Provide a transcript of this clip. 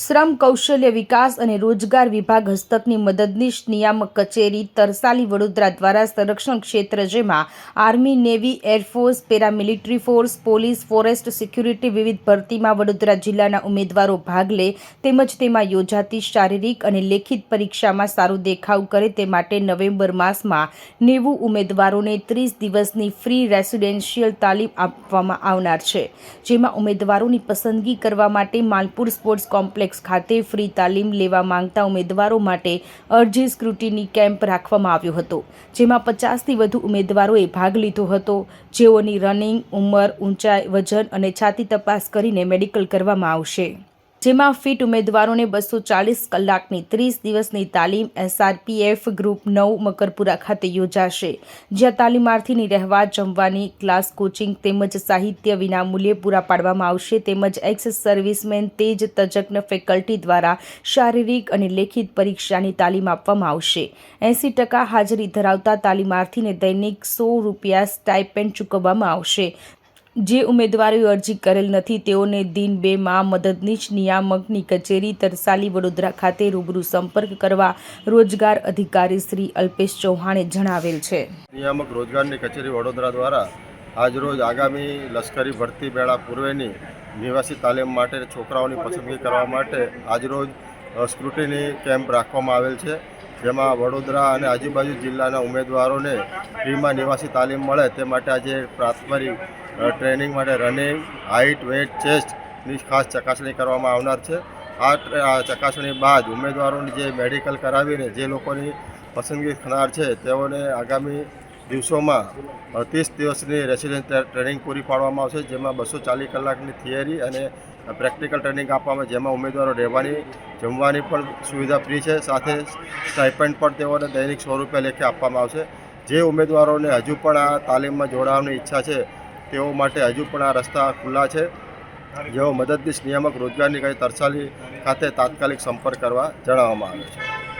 શ્રમ, કૌશલ્ય વિકાસ અને રોજગાર વિભાગ હસ્તકની મદદનીશ નિયામક કચેરી તરસાલી વડોદરા દ્વારા સંરક્ષણ ક્ષેત્ર જેમાં army, navy air force paramilitary force, police, forest security વિવિધ ભરતીમાં વડોદરા જિલ્લાના ઉમેદવારો ભાગ લે તેમજ તેમાં યોજાતી શારીરિક અને લેખિત પરીક્ષામાં સારો દેખાવ કરે તે માટે નવેમ્બર માસમાં નેવું ઉમેદવારોને ત્રીસ દિવસની ફ્રી રેસિડેન્શિયલ તાલીમ આપવામાં આવનાર છે, જેમાં ઉમેદવારોની પસંદગી કરવા માટે માલપુર સ્પોર્ટ્સ કોમ્પ્લેક્સ ખાતે ફ્રી તાલીમ લેવા માંગતા ઉમેદવારો માટે અરજી સ્ક્રુટીની કેમ્પ રાખવામાં આવ્યો હતો, જેમાં પચાસથી વધુ ઉમેદવારોએ ભાગ લીધો હતો. જેઓની રનિંગ, ઉંમર, ઊંચાઈ, વજન અને છાતી તપાસ કરીને મેડિકલ કરવામાં આવશે. જેમાં ફિટ ઉમેદવારોને બસો ચાલીસ કલાકની ત્રીસ દિવસની તાલીમ એસઆરપીએફ ગ્રુપ નવ મકરપુરા ખાતે યોજાશે. જ્યાં તાલીમાર્થીની રહેવા, જમવાની, ક્લાસ કોચિંગ તેમજ સાહિત્ય વિનામૂલ્યે પૂરા પાડવામાં આવશે. તેમજ એક્સ સર્વિસમેન, તેજ તજજ્ઞ ફેકલ્ટી દ્વારા શારીરિક અને લેખિત પરીક્ષાની તાલીમ આપવામાં આવશે. એંસી ટકા હાજરી ધરાવતા તાલીમાર્થીને દૈનિક સો રૂપિયા સ્ટાઇપેન્ડ ચૂકવવામાં આવશે. જે ઉમેદવારોએ અરજી કરેલ નથી, તેઓને દિન બેમાં મદદનીશ નિયામકની કચેરી તરસાલી વડોદરા ખાતે રૂબરૂ સંપર્ક કરવા રોજગાર અધિકારી શ્રી અલ્પેશ ચૌહાણે જણાવેલ છે. નિયામક રોજગારની કચેરી વડોદરા દ્વારા આજરોજ આગામી લશ્કરી ભરતી મેળા પૂર્વેની નિવાસી તાલીમ માટે છોકરાઓની પસંદગી કરવા માટે આજરોજ સ્ક્રુટીની કેમ્પ રાખવામાં આવેલ છે. જેમાં વડોદરા અને આજુબાજુ જિલ્લાના ઉમેદવારોને ફ્રીમાં નિવાસી તાલીમ મળે તે માટે આજે પ્રાથમિક ટ્રેનિંગ માટે રનિંગ, હાઇટ વેટ ચેસ્ટની ખાસ ચકાસણી કરવામાં આવનાર છે. આ ચકાસણી બાદ ઉમેદવારોની જે મેડિકલ કરાવીને જે લોકોની પસંદગી થનાર છે તેઓને આગામી દિવસોમાં ત્રીસ દિવસની રેસિડેન્ટ ટ્રેનિંગ પૂરી પાડવામાં આવશે, જેમાં બસો ચાલીસ કલાકની થિયરી અને પ્રેક્ટિકલ ટ્રેનિંગ આપવામાં જેમાં ઉમેદવારો રહેવાની, જમવાની પણ સુવિધા ફ્રી છે. સાથે સ્ટાઇપેન્ડ પણ તેઓને દૈનિક સો રૂપિયા લેખે આપવામાં આવશે. જે ઉમેદવારોને હજુ પણ આ તાલીમમાં જોડાવાની ઈચ્છા છે, તેઓ માટે હજુ પણ આ રસ્તા ખુલ્લા છે. જેઓ મદદનીશ નિયામક રોજગારની કઈ તરસાલી ખાતે તાત્કાલિક સંપર્ક કરવા જણાવવામાં આવે છે.